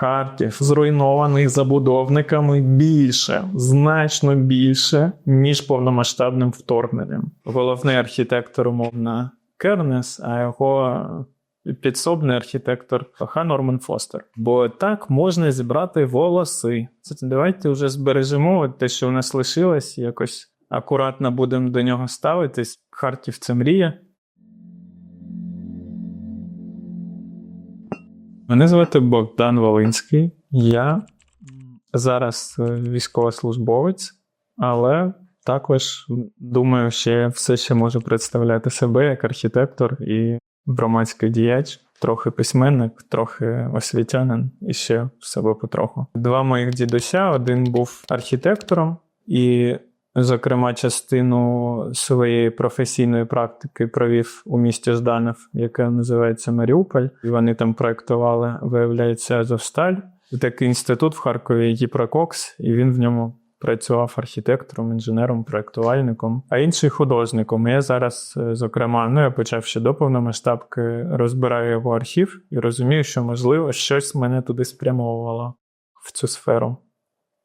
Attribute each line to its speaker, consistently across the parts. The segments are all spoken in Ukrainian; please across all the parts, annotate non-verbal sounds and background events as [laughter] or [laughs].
Speaker 1: хартів, зруйнованих забудовниками більше, значно більше, ніж повномасштабним вторгненням. Головний архітектор, умовно, Кернес, а його підсобний архітектор Ха Норман Фостер. Бо так можна зібрати волоси. Це давайте вже збережемо те, що у нас лишилось, якось акуратно будемо до нього ставитись. Хартів це мрія. Мене звати Богдан Волинський. Я зараз е, військовослужбовець, але також думаю, що все ще можу представляти себе як архітектор і громадський діяч, трохи письменник, трохи освітянин і ще себе потроху. Два моїх дідуся: один був архітектором, і, зокрема, частину своєї професійної практики провів у місті Жданов, яке називається Маріуполь. І вони там проектували, виявляється, Азовсталь. Такий інститут в Харкові Єпрококс, і він в ньому працював архітектором, інженером, проектувальником, а інший художником. Я зараз, е, зокрема, ну я почав ще до повномасштабки, розбираю його архів і розумію, що можливо щось мене туди спрямовувало в цю сферу.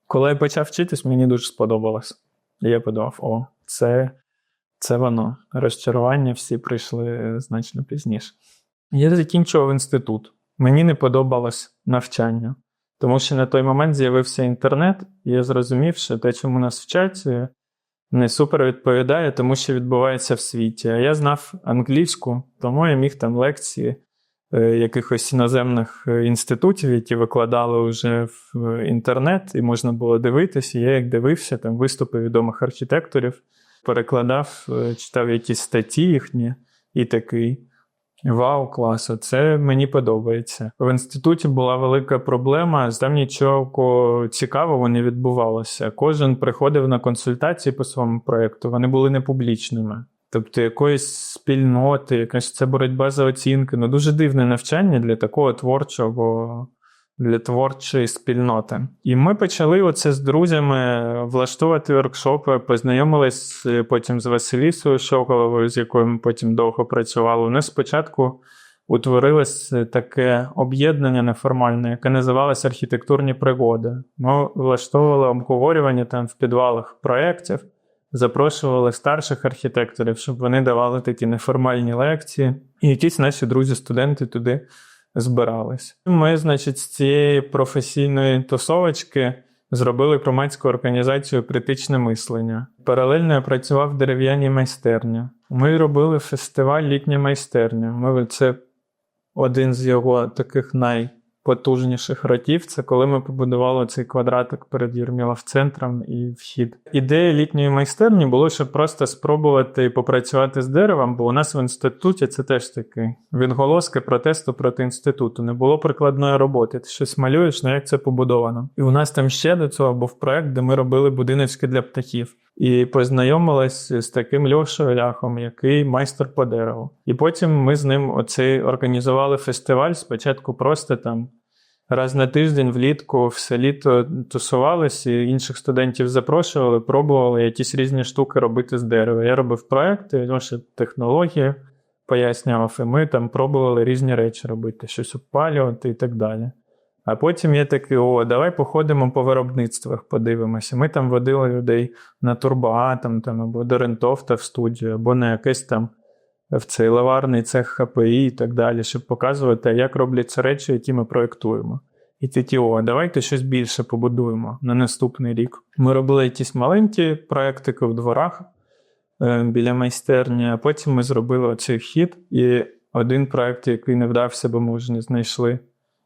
Speaker 1: Коли я почав вчитись, мені дуже сподобалось. І я подумав: о, це, це воно. Розчарування всі прийшли е, значно пізніше. Я закінчував інститут. Мені не подобалось навчання. Тому що на той момент з'явився інтернет, і я зрозумів, що те, чому нас вчать, е, не супер відповідає тому, що відбувається в світі. А я знав англійську, тому я міг там лекції якихось іноземних е, інститутів, які викладали вже в інтернет, і можна було дивитися. Я як дивився, там виступи відомих архітекторів, перекладав, читав якісь статті їхні і такий. Вау, клас, це мені подобається. В інституті була велика проблема, там нічого цікавого не відбувалося. Кожен приходив на консультації по своєму проєкту, вони були не публічними. Тобто якоїсь спільноти, якась це боротьба за оцінки. Ну дуже дивне навчання для такого творчого для творчої спільноти. І ми почали оце з друзями влаштовувати воркшопи, познайомились потім з Василісою Шоковою, з якою ми потім довго працювали. У нас спочатку утворилось таке об'єднання неформальне, яке називалося архітектурні пригоди. Ми влаштовували обговорювання там в підвалах проєктів. Запрошували старших архітекторів, щоб вони давали такі неформальні лекції, і якісь наші друзі-студенти туди збирались. Ми, значить, з цієї професійної тусовочки зробили громадську організацію критичне мислення. Паралельно я працював в дерев'яній майстерні. Ми робили фестиваль літня майстерня. Ми це один з його таких най потужніших років це коли ми побудували цей квадратик перед Юрмілов центром і вхід. Ідея літньої майстерні було, щоб просто спробувати попрацювати з деревом, бо у нас в інституті це теж такий відголоски протесту проти інституту. Не було прикладної роботи. Ти щось малюєш, ну як це побудовано. І у нас там ще до цього був проект, де ми робили будиночки для птахів. І познайомилась з таким Льошою Ляхом, який майстер по дереву. І потім ми з ним оцей організували фестиваль. Спочатку просто там раз на тиждень влітку все літо тусувалися, інших студентів запрошували, пробували якісь різні штуки робити з дерева. Я робив проекти, Льоша технології пояснював, і ми там пробували різні речі робити, щось опалювати і так далі. А потім я такий: о, давай походимо по виробництвах, подивимося. Ми там водили людей на турбоатом там, або до Рентофта в студію, або на якийсь там в цей лаварний цех ХПІ і так далі, щоб показувати, як робляться речі, які ми проєктуємо. І такі, о, давайте щось більше побудуємо на наступний рік. Ми робили якісь маленькі проєктики в дворах е, біля майстерні, а потім ми зробили оцей хід. І один проєкт, який не вдався, бо ми вже не знайшли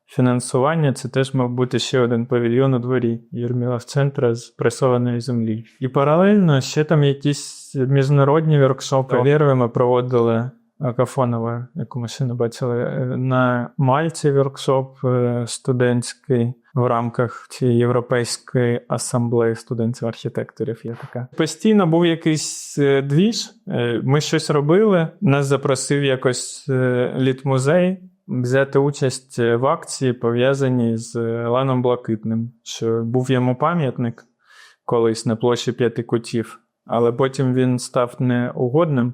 Speaker 1: фінансування, це теж мав бути ще один павільйон у дворі Єрмілав центра з пресованої землі. І паралельно ще там якісь міжнародні воркшопи. Вірви ми проводили Акафонова, яку ми ще не бачили, на Мальці воркшоп е, студентський. В рамках цієї європейської асамблеї студентів-архітекторів є така. Постійно був якийсь е, двіж, е, ми щось робили. Нас запросив якось літмузей взяти участь в акції, пов'язаній з Ланом Блакитним, що був йому пам'ятник колись на площі п'яти кутів, але потім він став неугодним,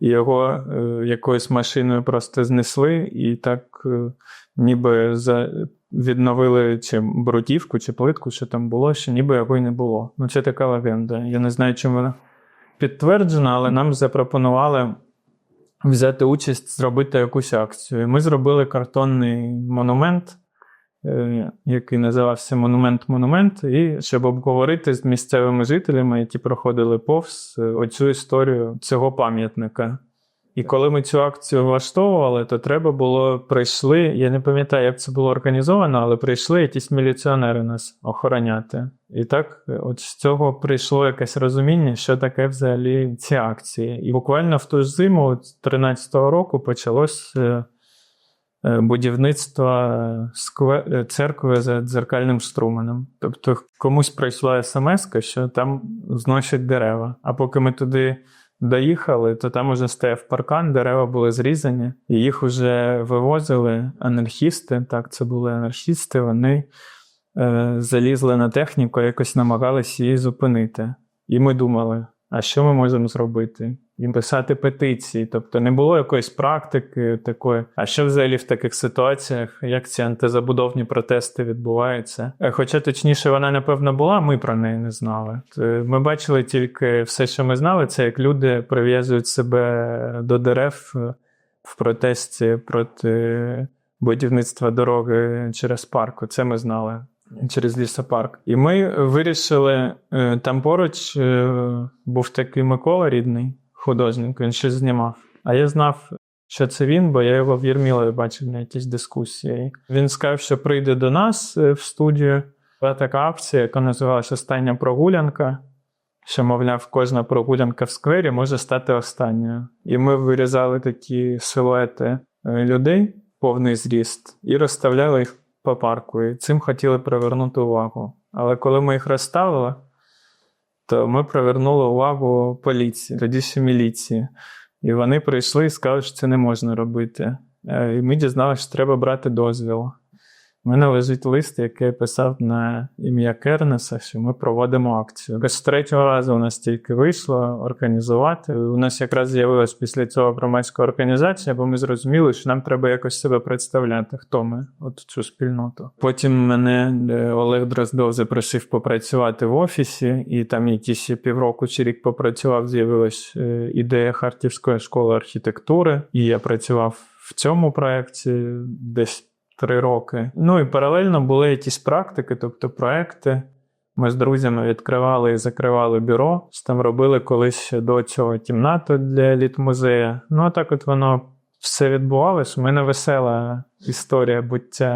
Speaker 1: і його е, якоюсь машиною просто знесли, і так, е, ніби за відновили чи брутівку, чи плитку, що там було, що ніби якої не було. Ну, це така легенда. Я не знаю, чим вона підтверджена, але нам запропонували взяти участь, зробити якусь акцію. І ми зробили картонний монумент, е, який називався Монумент-Монумент, і щоб обговорити з місцевими жителями, які проходили повз е, оцю історію цього пам'ятника. І коли ми цю акцію влаштовували, то треба було прийшли. Я не пам'ятаю, як це було організовано, але прийшли якісь міліціонери нас охороняти. І так, от з цього прийшло якесь розуміння, що таке взагалі ці акції. І буквально в ту ж зиму, 13-го року, почалось е, е, будівництво е, церкви за дзеркальним струменем. Тобто комусь прийшла смс, що там зносять дерева. А поки ми туди доїхали, то там уже стояв паркан, дерева були зрізані, і їх вже вивозили анархісти. Так, це були анархісти. Вони е, залізли на техніку, якось намагалися її зупинити. І ми думали, а що ми можемо зробити? І писати петиції. Тобто не було якоїсь практики такої. А що взагалі в таких ситуаціях, як ці антизабудовні протести відбуваються? Е, Хоча точніше вона, напевно, була, ми про неї не знали. Ми бачили тільки все, що ми знали, це як люди прив'язують себе до дерев е, в протесті проти будівництва дороги через парк. Це ми знали. Через лісопарк. І ми вирішили е, там поруч е, був такий Микола рідний художник, він щось знімав. А я знав, що це він, бо я його в бачив на якісь дискусії. Він сказав, що прийде до нас е, в студію. Була така акція, яка називалася Остання прогулянка. Що, мовляв, кожна прогулянка в сквері може стати останньою. І ми вирізали такі силуети е, людей, повний зріст, і розставляли їх по парку. І цим хотіли привернути увагу. Але коли ми їх розставили, то ми привернули увагу поліції, тоді ще міліції. І вони прийшли і сказали, що це не можна робити. Е, І ми дізналися, що треба брати дозвіл. Мене лежить лист, який писав на ім'я Кернеса, що ми проводимо акцію. З третього разу у нас тільки вийшло організувати. У нас якраз з'явилась після цього громадська організація, бо ми зрозуміли, що нам треба якось себе представляти, хто ми, от цю спільноту. Потім мене е, Олег Дроздов запросив попрацювати в офісі, і там якісь півроку чи рік попрацював, з'явилась е, ідея Харківської школи архітектури, і я працював в цьому проєкті десь три роки. Ну і паралельно були якісь практики, тобто проекти. Ми з друзями відкривали і закривали бюро. Там робили колись до цього кімнату для літмузею. Ну, а так от воно все відбувалось. У мене весела історія буття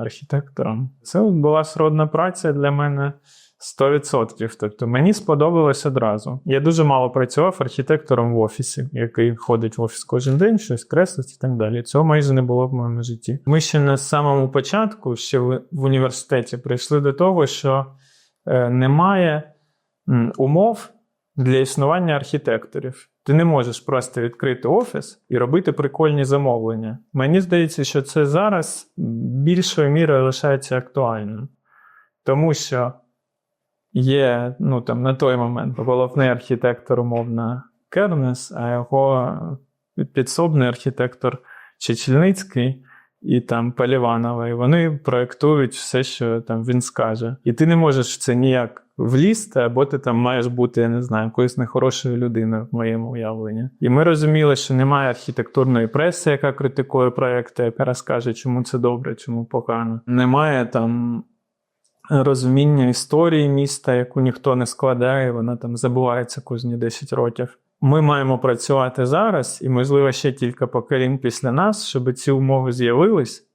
Speaker 1: архітектором. Це була сродна праця для мене 100%. Тобто мені сподобалось одразу. Я дуже мало працював архітектором в офісі, який ходить в офіс кожен день, щось креслить і так далі. Цього майже не було в моєму житті. Ми ще на самому початку, ще в, університеті, прийшли до того, що е, немає умов для існування архітекторів. Ти не можеш просто відкрити офіс і робити прикольні замовлення. Мені здається, що це зараз більшою мірою лишається актуальним. Тому що є ну, там, на той момент головний архітектор, умовно, Кернес, а його підсобний архітектор Чечільницький і там Паліванова. І вони проєктують все, що там він скаже. І ти не можеш це ніяк влізти, або ти там маєш бути, я не знаю, якоюсь нехорошою людиною в моєму уявленні. І ми розуміли, що немає архітектурної преси, яка критикує проекти, яка розкаже, чому це добре, чому погано. Немає там розуміння історії міста, яку ніхто не складає, вона там забувається кожні 10 років. Ми маємо працювати зараз, і, можливо, ще кілька поколінь після нас, щоб ці умови з'явились,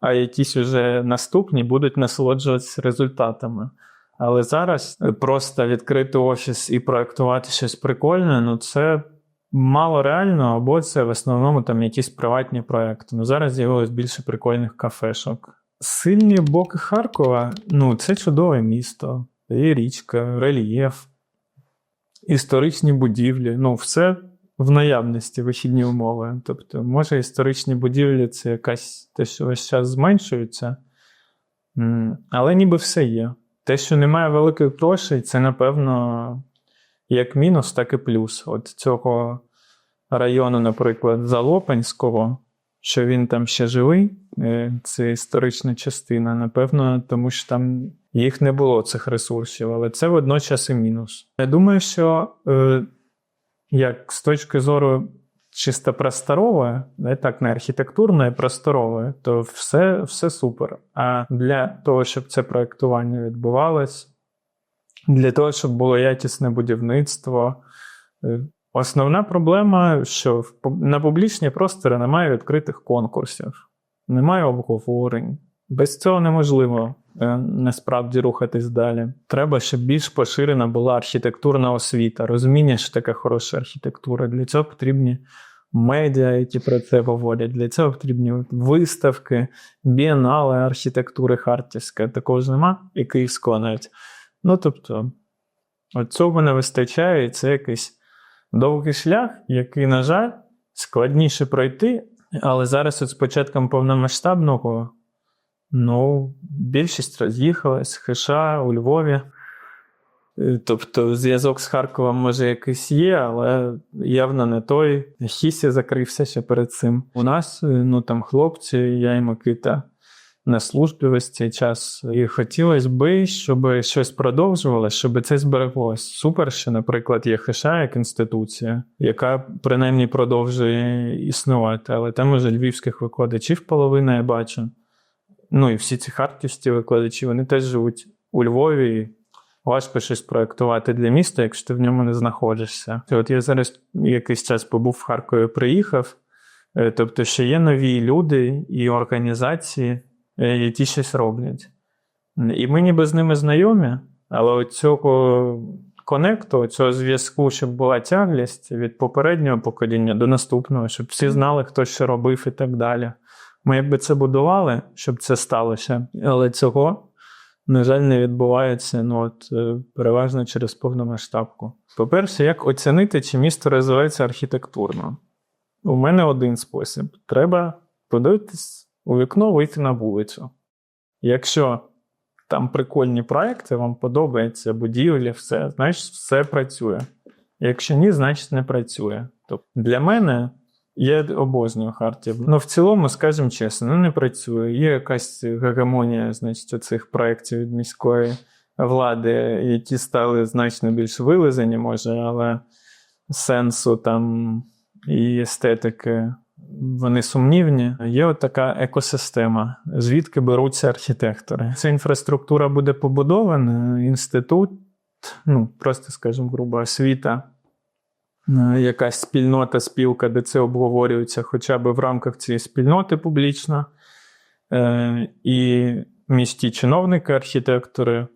Speaker 1: а якісь уже наступні будуть насолоджуватися результатами. Але зараз просто відкрити офіс і проектувати щось прикольне, ну це мало реально, або це в основному там якісь приватні проекти. Ну зараз з'явилось більше прикольних кафешок. Сильні боки Харкова ну, це чудове місто, є річка, рельєф, історичні будівлі. Ну, все в наявності, вихідні умови. Тобто, може, історичні будівлі це якась те, що весь час зменшується, але ніби все є. Те, що немає великих грошей, це, напевно, як мінус, так і плюс. От цього району, наприклад, Залопанського, що він там ще живий, це історична частина. Напевно, тому що там їх не було цих ресурсів, але це водночас і мінус. Я думаю, що е, як з точки зору чисто просторової, не так не архітектурної, просторової, то все, все супер. А для того, щоб це проєктування відбувалось, для того, щоб було якісне будівництво. е, Основна проблема, що на публічні простори немає відкритих конкурсів, немає обговорень. Без цього неможливо е, насправді рухатись далі. Треба, щоб більш поширена була архітектурна освіта, розуміння, що таке хороша архітектура. Для цього потрібні медіа, які про це говорять. Для цього потрібні виставки, бієнали архітектури Харківська. Такого ж нема, і Київського навіть. Ну тобто, от цього не вистачає, і це якийсь довгий шлях, який, на жаль, складніше пройти, але зараз от з початком повномасштабного, ну, більшість роз'їхалась, Хиша у Львові. Е, Тобто зв'язок з Харковом може якийсь є, але явно не той. Хісі закрився ще перед цим. У нас, е, ну там хлопці, я і Микита на службі весь цей час. І хотілося би, щоб щось продовжувалося, щоб це збереглось. Супер, що, наприклад, є ХШ як інституція, яка принаймні продовжує існувати, але там уже львівських викладачів половина я бачу. Ну і всі ці харківські викладачі, вони теж живуть у Львові. і Важко щось проєктувати для міста, якщо ти в ньому не знаходишся. От я зараз якийсь час побув в Харкові, приїхав. Е, Тобто, що є нові люди і організації, е, які щось роблять. І ми ніби з ними знайомі, але цього конекту, цього зв'язку, щоб була тяглість від попереднього покоління до наступного, щоб всі знали, хто що робив і так далі. Ми якби це будували, щоб це сталося, але цього, на жаль, не відбувається ну, от, е, переважно через повномасштабку. По-перше, як оцінити, чи місто розвивається архітектурно? У мене один спосіб: треба подивитись у вікно, вийти на вулицю. Якщо там прикольні проекти, вам подобається будівлі, все, значить, все працює. Якщо ні, значить не працює. Тобто для мене я обожнюю Хартію. Ну, в цілому, скажімо чесно, ну не працює. Є якась гегемонія, значить, цих проєктів від міської влади, які стали значно більш вилизані, може, але сенсу там і естетики. Вони сумнівні. Є от така екосистема, звідки беруться архітектори. Ця інфраструктура буде побудована, інститут, ну просто скажімо, грубо освіта, е, якась спільнота, спілка, де це обговорюється, хоча б в рамках цієї спільноти публічно. Е, І міські чиновники, архітектори.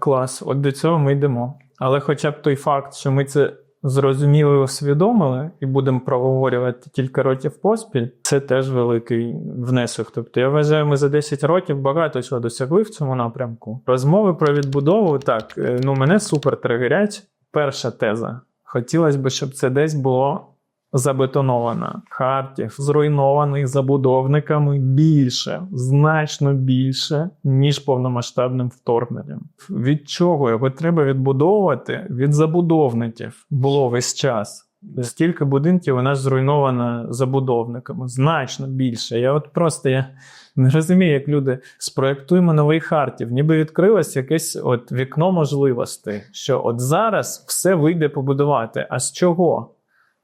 Speaker 1: Клас, от до цього ми йдемо. Але хоча б той факт, що ми це зрозуміли усвідомили і будемо проговорювати кілька років поспіль, це теж великий внесок. Тобто, я вважаю, ми за 10 років багато чого досягли в цьому напрямку. Розмови про відбудову, так, е, ну мене супер тригерять. Перша теза. Хотілося б, щоб це десь було забетоновано. Харків зруйнований забудовниками більше, значно більше, ніж повномасштабним вторгненням. Від чого його треба відбудовувати? Від забудовників було весь час. Стільки будинків у нас зруйновано забудовниками, значно більше. Я от просто я не розумію, як люди спроектуємо новий Хартів, ніби відкрилось якесь от вікно можливостей, що от зараз все вийде побудувати. А з чого?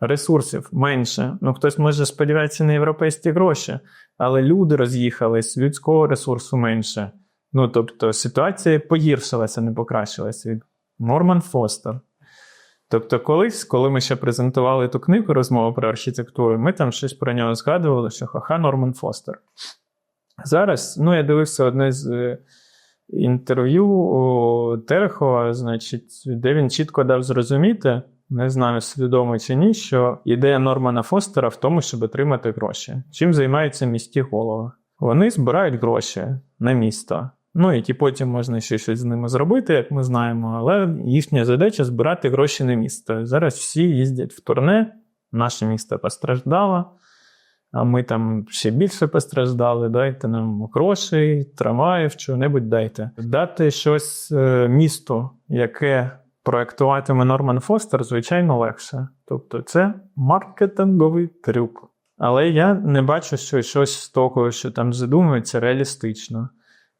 Speaker 1: Ресурсів менше. Ну, хтось може сподіватися на європейські гроші, але люди роз'їхались, людського ресурсу менше. Ну, тобто, ситуація погіршилася, не покращилася. Норман Фостер. Тобто, колись, коли ми ще презентували ту книгу розмова про архітектуру, ми там щось про нього згадували, що ха-ха Норман Фостер. Зараз, ну, я дивився одне з е, інтерв'ю у Терехова, значить, де він чітко дав зрозуміти, не знаю, свідомо чи ні, що ідея Нормана Фостера в тому, щоб отримати гроші. Чим займаються міські голови? Вони збирають гроші на місто. Ну, які потім можна ще щось з ними зробити, як ми знаємо, але їхня задача збирати гроші на місто. Зараз всі їздять в турне, наше місто постраждало, а ми там ще більше постраждали. Дайте нам грошей, трамваїв, чого-небудь дайте. Дати щось е, місту, яке проектуватиме Норман Фостер, звичайно, легше. Тобто, це маркетинговий трюк. Але я не бачу, що щось з того, що там задумується, реалістично.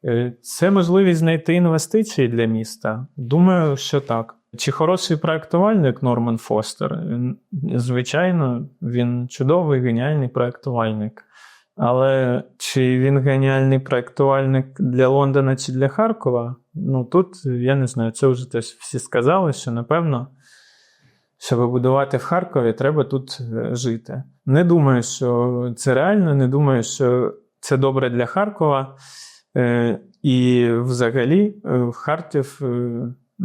Speaker 1: Е, Це можливість знайти інвестиції для міста. Думаю, що так. Чи хороший проектувальник Норман Фостер? Звичайно, він чудовий, геніальний проектувальник. Але чи він геніальний проектувальник для Лондона чи для Харкова? Ну тут я не знаю, це вже теж всі сказали, що напевно, щоб будувати в Харкові, треба тут е, жити. Не думаю, що це реально, не думаю, що це добре для Харкова. Е, І взагалі, е, Харків.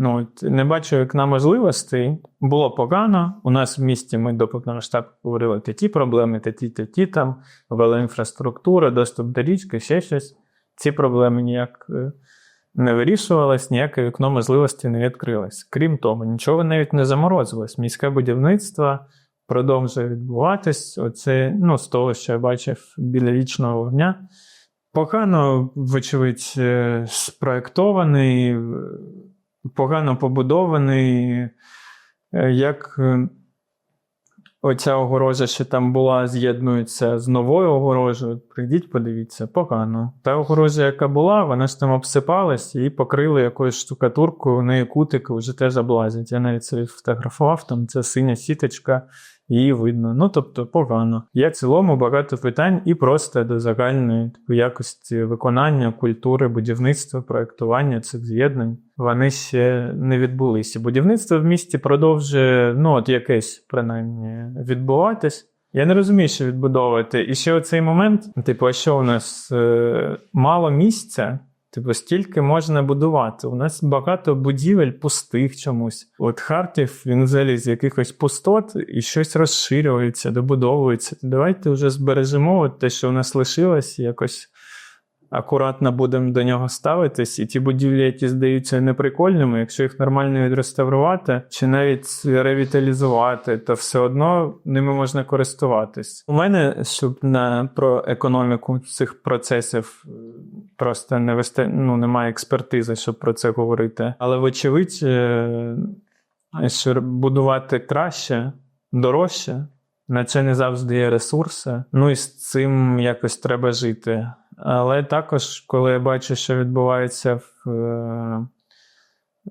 Speaker 1: Ну, не бачу вікна можливостей. Було погано. У нас в місті ми до повномасштабки говорили та ті проблеми, та ті, ті там, вела інфраструктура, доступ до річки, ще щось. Ці проблеми ніяк е, не вирішувалось, ніяке вікно можливостей не відкрилось. Крім того, нічого навіть не заморозилось. Міське будівництво продовжує відбуватись. Оце, ну, з того, що я бачив біля вічного вогня. Погано, вочевидь, е, спроектований, погано побудований. Е, Як е, оця огорожа, що там була, з'єднується з новою огорожею. Прийдіть, подивіться, погано. Та огорожа, яка була, вона ж там обсипалась і покрили якоюсь штукатуркою, у неї кутики вже теж облазять. Я навіть це відфотографував, там ця синя сіточка, її видно. Ну, тобто, погано. Є в цілому багато питань і просто до загальної типу, якості виконання, культури, будівництва, проєктування цих з'єднань. Вони ще не відбулися. Будівництво в місті продовжує, ну, от якесь, принаймні, відбуватись. Я не розумію, що відбудовувати. І ще оцей момент: типу, а що у нас е, мало місця? Типу, стільки можна будувати. У нас багато будівель пустих чомусь. От Харків, він взагалі з якихось пустот і щось розширюється, добудовується. Давайте вже збережемо от те, що у нас лишилось, якось акуратно будемо до нього ставитись. І ті будівлі, які здаються неприкольними, якщо їх нормально відреставрувати чи навіть ревіталізувати, то все одно ними можна користуватись. У мене, щоб на про економіку цих процесів просто не вести, ну, немає експертизи, щоб про це говорити. Але, вочевидь, е, що будувати краще, дорожче. На це не завжди є ресурси. Ну і з цим якось треба жити. Але також, коли я бачу, що відбувається в е,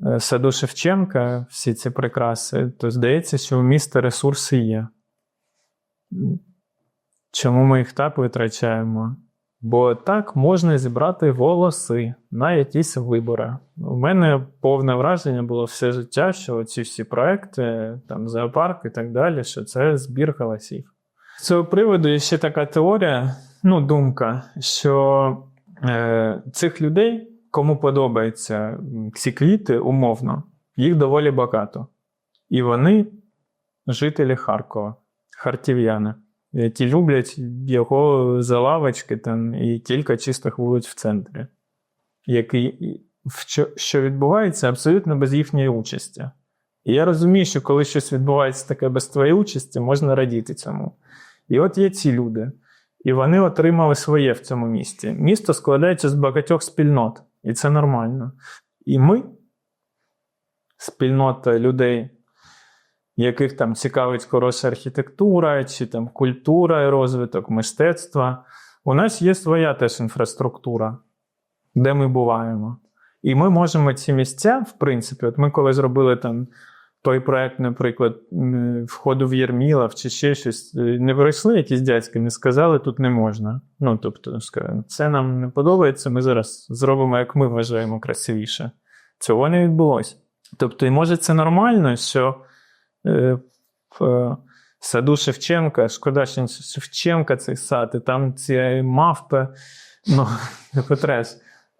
Speaker 1: е, саду Шевченка, всі ці прикраси, то здається, що у міста ресурси є. Чому ми їх так витрачаємо? Бо так можна зібрати голоси на якісь вибори. У мене повне враження було все життя, що ці всі проекти, там зоопарк і так далі, що це збір голосів. З цього приводу є ще така теорія, ну, думка, що е, цих людей, кому подобаються ці квіти, умовно, їх доволі багато. І вони жителі Харкова, харків'яни, які люблять його за лавочки там, і кілька чистих вулиць в центрі, який, що відбувається абсолютно без їхньої участі. І я розумію, що коли щось відбувається таке без твоєї участі, можна радіти цьому. І от є ці люди, і вони отримали своє в цьому місті. Місто складається з багатьох спільнот, і це нормально. І ми, спільнота людей, яких там цікавить хороша архітектура, чи там культура і розвиток, мистецтва, у нас є своя теж інфраструктура, де ми буваємо. І ми можемо ці місця, в принципі, от ми коли зробили там той проект, наприклад, входу в Єрмілав чи ще щось, е, не прийшли якісь дядьки, не сказали, тут не можна. Ну, тобто, це нам не подобається, ми зараз зробимо, як ми вважаємо, красивіше. Цього не відбулося. Тобто, і може це нормально, що в е, саду Шевченка, шкода, що Шевченка цей сад, і там ці мавпи, ну, [laughs] не потреш.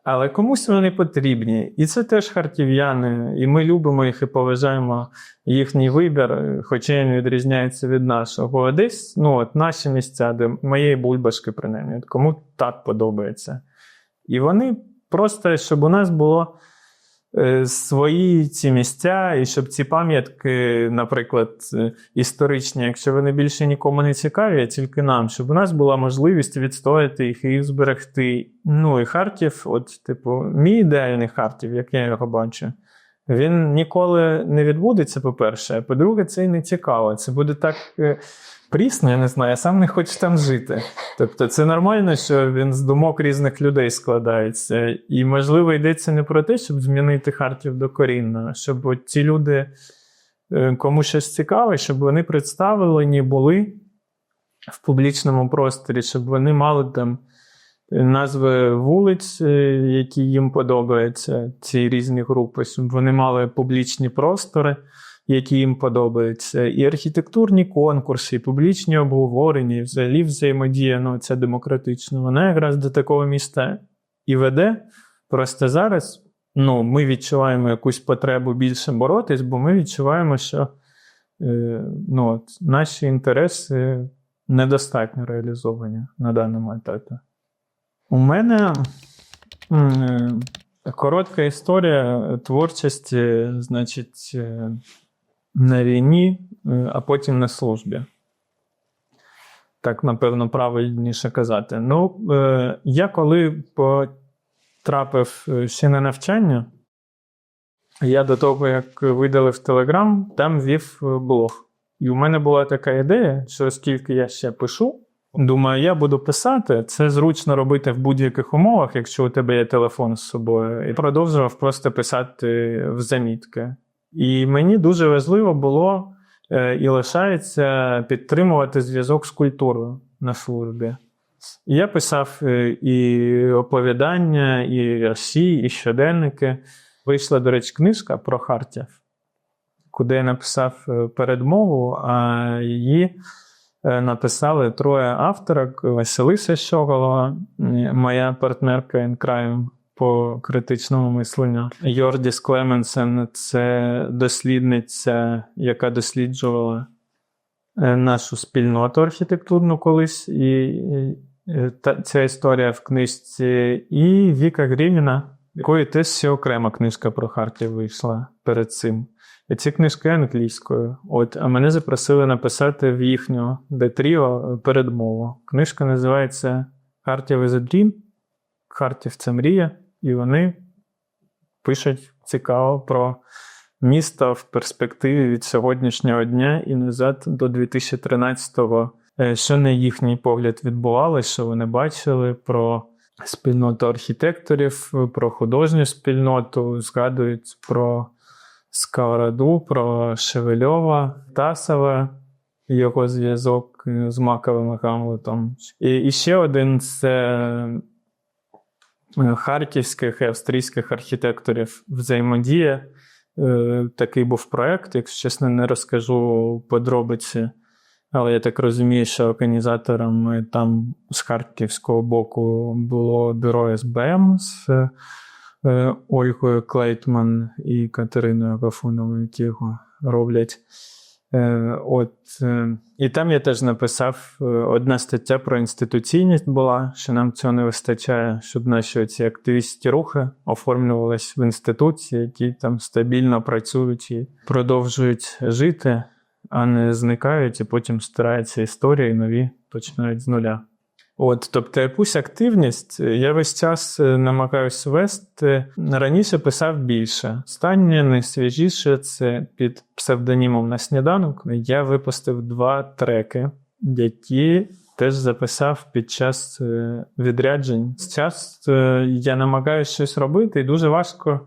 Speaker 1: Але комусь вони потрібні. І це теж харків'яни, і ми любимо їх і поважаємо їхній вибір, е, хоча він відрізняється від нашого. А десь ну, от наші місця, де моєї бульбашки, принаймні, кому так подобається. І вони просто, щоб у нас було е, свої ці місця, і щоб ці пам'ятки, наприклад, е, історичні, якщо вони більше нікому не цікаві, а тільки нам, щоб у нас була можливість відстояти їх і їх зберегти. Ну і Харків, от, типу, мій ідеальний Харків, як я його бачу, він ніколи не відбудеться, по-перше. А по-друге, це і не цікаво. Це буде так е, прісно, я не знаю, я сам не хочу там жити. Тобто, це нормально, що він з думок різних людей складається. І, можливо, йдеться не про те, щоб змінити Хартію докорінно, щоб ці люди, е, кому щось цікаве, щоб вони представлені були в публічному просторі, щоб вони мали там назви вулиць, е, які їм подобаються, ці різні групи, вони мали публічні простори, які їм подобаються, і архітектурні конкурси, і публічні обговорення, і взагалі взаємодія, ну, ця демократична, вона якраз до такого міста і веде. Просто зараз ну, ми відчуваємо якусь потребу більше боротись, бо ми відчуваємо, що е, ну, от, наші інтереси недостатньо реалізовані на даному етапі. У мене е, коротка історія творчості, значить, е, на війні, е, а потім на службі. Так, напевно, правильніше казати. Ну, я коли потрапив ще на навчання, я до того, як видалив Телеграм, там вів блог. І у мене була така ідея, що оскільки я ще пишу, думаю, я буду писати. Це зручно робити в будь-яких умовах, якщо у тебе є телефон з собою. І продовжував просто писати в замітки. І мені дуже важливо було е, і лишається підтримувати зв'язок з культурою на службі. Я писав е, і оповідання, і вірші, і щоденники. Вийшла, до речі, книжка про Хартів, куди я написав е, передмову, а її написали троє авторок: Василиса Щоголова, е, моя партнерка crime по критичному мисленню. Йордіс Клеменсен це дослідниця, яка досліджувала е, нашу спільноту архітектурну колись. І е, ця історія в книжці. І Віка Грівіна, якої теж ще окрема книжка про Хартію вийшла перед цим. Ці книжки англійською. От, мене запросили написати в їхню де тріо передмову. Книжка називається Хартія is a Dream. Хартів це мрія, і вони пишуть цікаво про місто в перспективі від сьогоднішнього дня і назад до 2013-го, Е, що на їхній погляд відбувалося, що вони бачили про спільноту архітекторів, про художню спільноту, згадують про Сковороду, про Шевельова, Тасова, його зв'язок е, з Маковим Гамлетом. І, і ще один це е, харківських і австрійських архітекторів взаємодія. Е, Такий був проект, якщо чесно, не розкажу подробиці. Але я так розумію, що організатором там з харківського боку було бюро СБМ з е, Ольгою Клейтман і Катериною Гафуновою, які його роблять. Е, от, е, і там я теж написав е, одна стаття про інституційність була, що нам цього не вистачає, щоб наші ці активістські рухи оформлювались в інституції, які там стабільно працюють і продовжують жити, а не зникають, і потім стираються історії, нові починають з нуля. От, тобто, якусь активність я весь час е, намагаюся вести. Раніше писав більше. Останнє найсвіжіше це під псевдонімом на сніданок. Я випустив два треки, які теж записав під час е, відряджень. Зараз е, я намагаюся щось робити, і дуже важко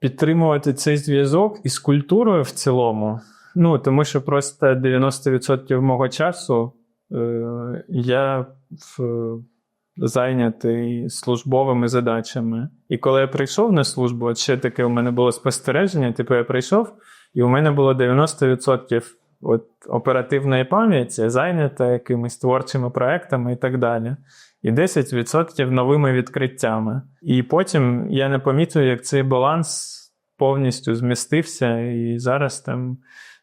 Speaker 1: підтримувати цей зв'язок із культурою в цілому. Ну, тому що просто 90% мого часу е, я зайнятий службовими задачами. І коли я прийшов на службу, от ще таке у мене було спостереження, типу я прийшов, і у мене було 90% от, оперативної пам'яті, зайнята якимись творчими проектами і так далі. І 10% новими відкриттями. І потім я не помітив, як цей баланс повністю змістився, і зараз там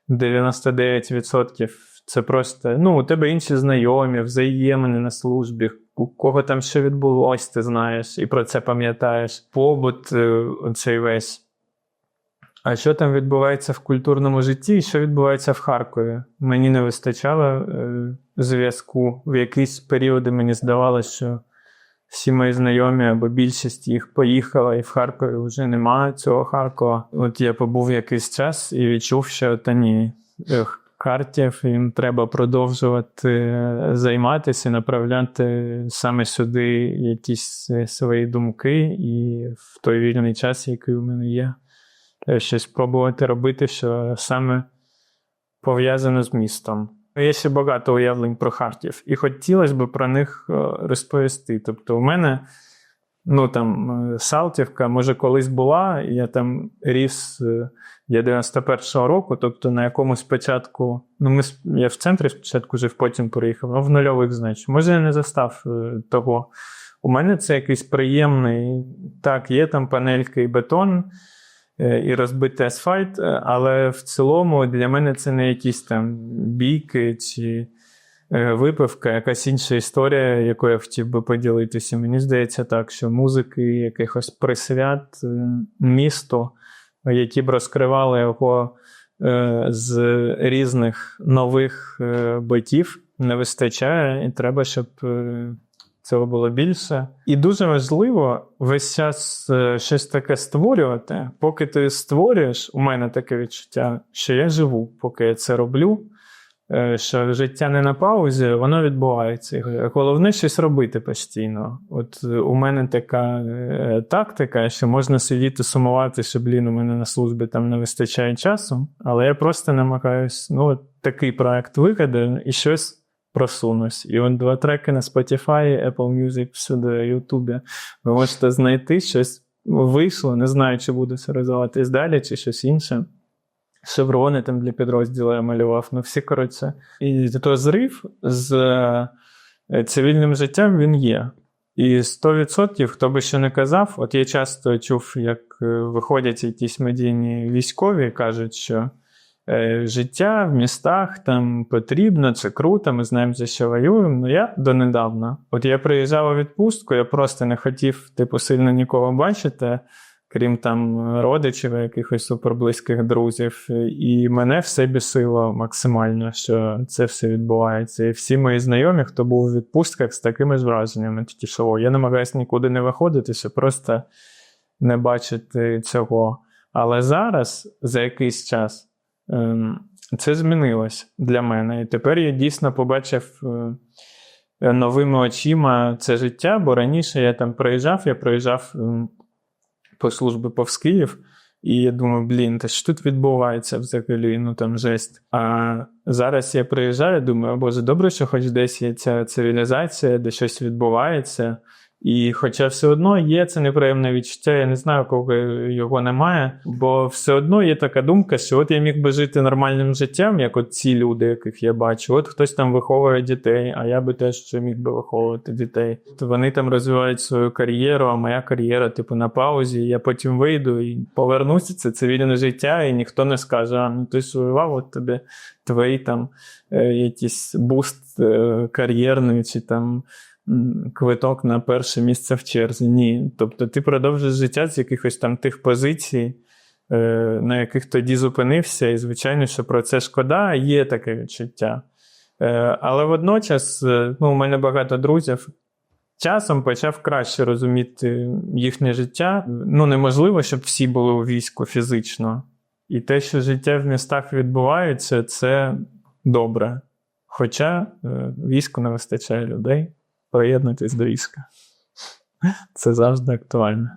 Speaker 1: 99% це просто ну, у тебе інші знайомі, взаємини на службі, у кого там що відбулося, ти знаєш, і про це пам'ятаєш. Побут е, цей весь. А що там відбувається в культурному житті, і що відбувається в Харкові? Мені не вистачало е, зв'язку. В якісь періоди мені здавалося, що всі мої знайомі або більшість їх поїхала, і в Харкові вже немає цього Харкова. От я побув якийсь час і відчув, що та ні, ех, Харків їм треба продовжувати е, займатися, направляти саме сюди якісь е, свої думки, і в той вільний час, який у мене є, е, щось пробувати робити, що саме пов'язано з містом. Є ще багато уявлень про Харків, і хотілося б про них розповісти. Тобто, у мене ну там е, Салтівка, може, колись була, я там ріс. е, Я 91-го року, тобто на якомусь початку, ну ми я в центрі спочатку жив, потім переїхав, а в нульових, значить. Може, я не застав е, того. У мене це якийсь приємний. Так, є там панельки і бетон, і розбитий асфальт, але в цілому для мене це не якісь там бійки чи випивка, якась інша історія, якою я хотів би поділитися. Мені здається так, що музики, якихось присвят, е, місто, які б розкривали його е, з різних нових е, битів, не вистачає, і треба, щоб. е, Цього було більше. І дуже важливо весь час е, щось таке створювати. Поки ти створюєш, у мене таке відчуття, що я живу, поки я це роблю. Е, Що життя не на паузі, воно відбувається. Головне щось робити постійно. От е, у мене така е, тактика, що можна сидіти сумувати, що блін, у мене на службі там не вистачає часу, але я просто намагаюсь, ну, от такий проект вигадаю і щось просунусь. І от два треки на Spotify, Apple Music, всюди, YouTube. Ви можете знайти щось вийшло. Не знаю, чи буде це розвиватись далі, чи щось інше. Шеврони там для підрозділу я малював. Ну, всі коротше. І то зрив з е, цивільним життям він є. І 100%, хто би що не казав, от я часто чув, як е, виходять якісь медійні військові і кажуть, що е, життя в містах там потрібно, це круто, ми знаємо, за що воюємо. Ну я донедавна. От я приїжджав у відпустку, я просто не хотів, типу, сильно нікого бачити, крім там родичів, якихось суперблизьких друзів. І мене все бісило максимально, що це все відбувається. І всі мої знайомі, хто був у відпустках з такими ж враженнями, такі, що «О, я намагаюся нікуди не виходити, щоб просто не бачити цього. Але зараз, за якийсь час, ем, це змінилось для мене. І тепер я дійсно побачив е, новими очима це життя, бо раніше я там приїжджав, я приїжджав ем, по служби повз Київ, і я думаю, блін, та що тут відбувається взагалі? Ну там жесть. А зараз я приїжджаю, думаю, «О, боже, добре, що хоч десь є ця цивілізація, де щось відбувається. І хоча все одно є це неприємне відчуття, я не знаю, кого його немає, бо все одно є така думка, що от я міг би жити нормальним життям, як от ці люди, яких я бачу. От хтось там виховує дітей, а я би теж міг би виховувати дітей. То вони там розвивають свою кар'єру, а моя кар'єра, типу, на паузі. Я потім вийду і повернуся. Це цивільне життя, і ніхто не скаже: а ну ти ж от тобі твої там е, якийсь буст е, кар'єрний чи там квиток на перше місце в черзі. Ні. Тобто ти продовжуєш життя з якихось там тих позицій, е, на яких тоді зупинився, і звичайно, що про це шкода, є таке відчуття. Е, але водночас, е, ну, у мене багато друзів. Часом почав краще розуміти їхнє життя. Ну, неможливо, щоб всі були у війську фізично. І те, що життя в містах відбувається, це добре. Хоча війську не вистачає людей, приєднуйтесь до війська. Це завжди актуально.